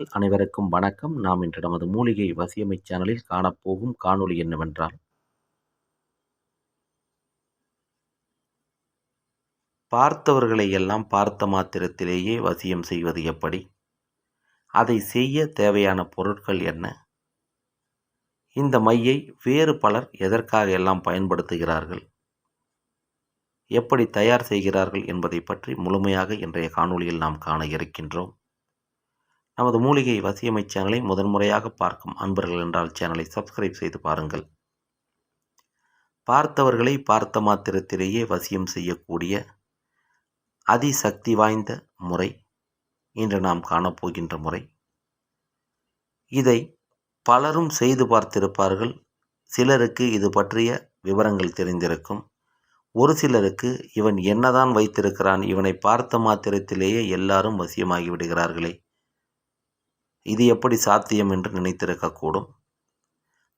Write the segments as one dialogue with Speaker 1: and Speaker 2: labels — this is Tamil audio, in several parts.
Speaker 1: அனைவருக்கும் வணக்கம். நாம் இன்று நமது மூலிகை வசியமை சேனலில் காணப்போகும் காணொளி என்னவென்றால் பார்த்தவர்களை எல்லாம் பார்த்த மாத்திரத்திலேயே வசியம் செய்வது எப்படி? அதை செய்ய தேவையான பொருட்கள் என்ன? இந்த மையை வேறு பலர் எதற்காக எல்லாம் பயன்படுத்துகிறார்கள்? எப்படி தயார் செய்கிறார்கள் என்பதை பற்றி முழுமையாக இன்றைய காணொளியில் நாம் காண இருக்கின்றோம். நமது மூலிகை வசியமை சேனலை முதன்முறையாக பார்க்கும் அன்பர்கள் என்றால் சேனலை சப்ஸ்கிரைப் செய்து பாருங்கள். பார்த்தவர்களை பார்த்த மாத்திரத்திலேயே வசியம் செய்யக்கூடிய அதிசக்தி வாய்ந்த முறை இன்று நாம் காணப்போகின்ற முறை. இதை பலரும் செய்து பார்த்திருப்பார்கள். சிலருக்கு இது பற்றிய விவரங்கள் தெரிந்திருக்கும். ஒரு சிலருக்கு இவன் என்னதான் வைத்திருக்கிறான் இவனை பார்த்த மாத்திரத்திலேயே எல்லாரும் வசியமாகி விடுகிறார்களே. இது எப்படி சாத்தியம் என்று நினைத்திருக்கக்கூடும்.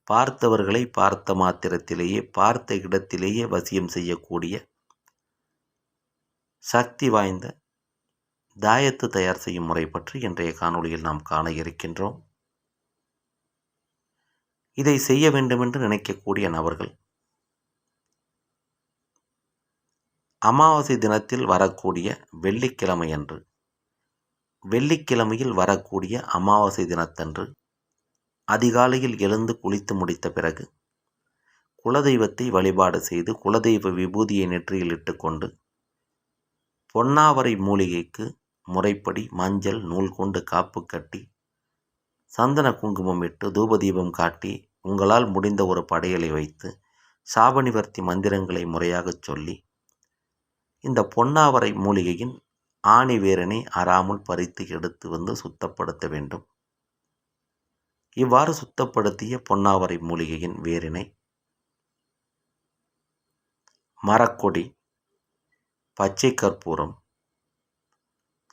Speaker 1: பார்த்தவர்களை பார்த்த மாத்திரத்திலேயே பார்த்த இடத்திலேயே வசியம் செய்யக்கூடிய சக்தி வாய்ந்த தாயத்து தயார் செய்யும் முறை பற்றி இன்றைய காணொளியில் நாம் காண இருக்கின்றோம். இதை செய்ய வேண்டுமென்று நினைக்கக்கூடிய நபர்கள் அமாவாசை தினத்தில் வரக்கூடிய வெள்ளிக்கிழமை அன்று வெள்ளிக்கிழமையில் வரக்கூடிய அமாவாசை தினத்தன்று அதிகாலையில் எழுந்து குளித்து முடித்த பிறகு குலதெய்வத்தை வழிபாடு செய்து குலதெய்வ விபூதியை நெற்றியில் இட்டுக்கொண்டு பொன்னாவரை மூலிகைக்கு முறைப்படி மஞ்சள் நூல் கொண்டு காப்பு கட்டி சந்தன குங்குமம் இட்டு தூபதீபம் காட்டி உங்களால் முடிந்த ஒரு படையலை வைத்து சாபனிவர்த்தி மந்திரங்களை முறையாகச் சொல்லி இந்த பொன்னாவரை மூலிகையின் ஆணி வேரனை அறாமல் பறித்து எடுத்து வந்து சுத்தப்படுத்த வேண்டும். இவ்வாறு சுத்தப்படுத்திய பொன்னாவரை மூலிகையின் வேரினை மரக்கொடி பச்சை கற்பூரம்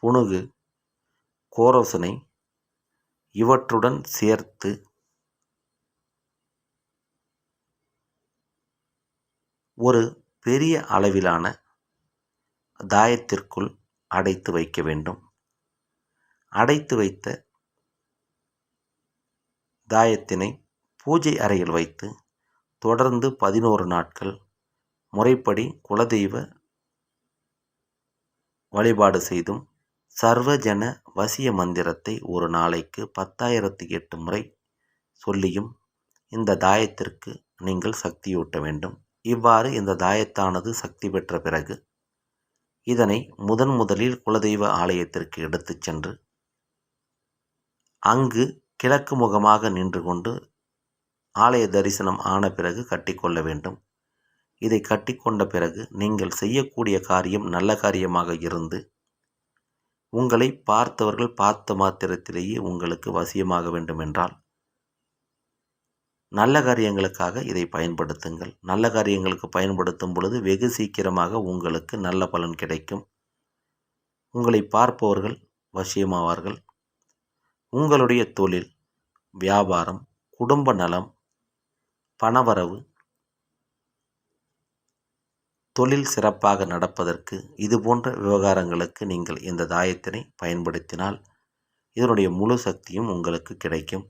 Speaker 1: புனுகு கோரோசனை இவற்றுடன் சேர்த்து ஒரு பெரிய அளவிலான தாயத்திற்குள் அடைத்து வைக்க வேண்டும். அடைத்து வைத்த தாயத்தினை பூஜை அறையில் வைத்து தொடர்ந்து பதினோரு நாட்கள் முறைப்படி குலதெய்வ வழிபாடு செய்தும் சர்வஜன வசிய மந்திரத்தை ஒரு நாளைக்கு பத்தாயிரத்தி எட்டு முறை சொல்லியும் இந்த தாயத்திற்கு நீங்கள் சக்தியூட்ட வேண்டும். இவ்வாறு இந்த தாயத்தானது சக்தி பெற்ற பிறகு இதனை முதன் முதலில் குலதெய்வ ஆலயத்திற்கு எடுத்துச் சென்று அங்கு கிழக்கு முகமாக நின்று கொண்டு ஆலய தரிசனம் ஆன பிறகு கட்டிக்கொள்ள வேண்டும். இதை கட்டிக்கொண்ட பிறகு நீங்கள் செய்யக்கூடிய காரியம் நல்ல காரியமாக இருந்து உங்களை பார்த்தவர்கள் பார்த்த மாத்திரத்திலேயே உங்களுக்கு வசியமாக வேண்டுமென்றால் நல்ல காரியங்களுக்காக இதை பயன்படுத்துங்கள். நல்ல காரியங்களுக்கு பயன்படுத்தும் பொழுது வெகு சீக்கிரமாக உங்களுக்கு நல்ல பலன் கிடைக்கும். உங்களை பார்ப்பவர்கள் வசியமாவார்கள். உங்களுடைய தொழில் வியாபாரம் குடும்ப நலம் பணவரவு தொழில் சிறப்பாக நடப்பதற்கு இது போன்ற விவகாரங்களுக்கு நீங்கள் இந்த தாயத்தினை பயன்படுத்தினால் இதனுடைய முழு சக்தியும் உங்களுக்கு கிடைக்கும்.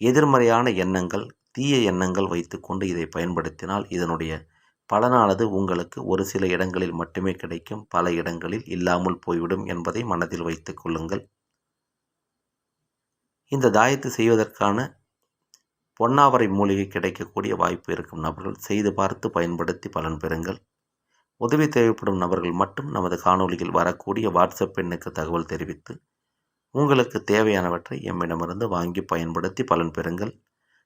Speaker 1: எதிர்மறையான எண்ணங்கள் தீய எண்ணங்கள் வைத்துக்கொண்டு இதை பயன்படுத்தினால் இதனுடைய பலனானது உங்களுக்கு ஒரு சில இடங்களில் மட்டுமே கிடைக்கும் பல இடங்களில் இல்லாமல் போய்விடும் என்பதை மனதில் வைத்துக் கொள்ளுங்கள். இந்த தாயத்து செய்வதற்கான பொன்னாவரை மூலிகை கிடைக்கக்கூடிய வாய்ப்பு இருக்கும் நபர்கள் செய்து பார்த்து பயன்படுத்தி பலன் பெறுங்கள். உதவி தேவைப்படும் நபர்கள் மட்டும் நமது காணொலியில் வரக்கூடிய வாட்ஸ்அப் எண்ணுக்கு தகவல் தெரிவித்து உங்களுக்கு தேவையானவற்றை எம்மிடமிருந்து வாங்கி பயன்படுத்தி பலன் பெறுங்கள்.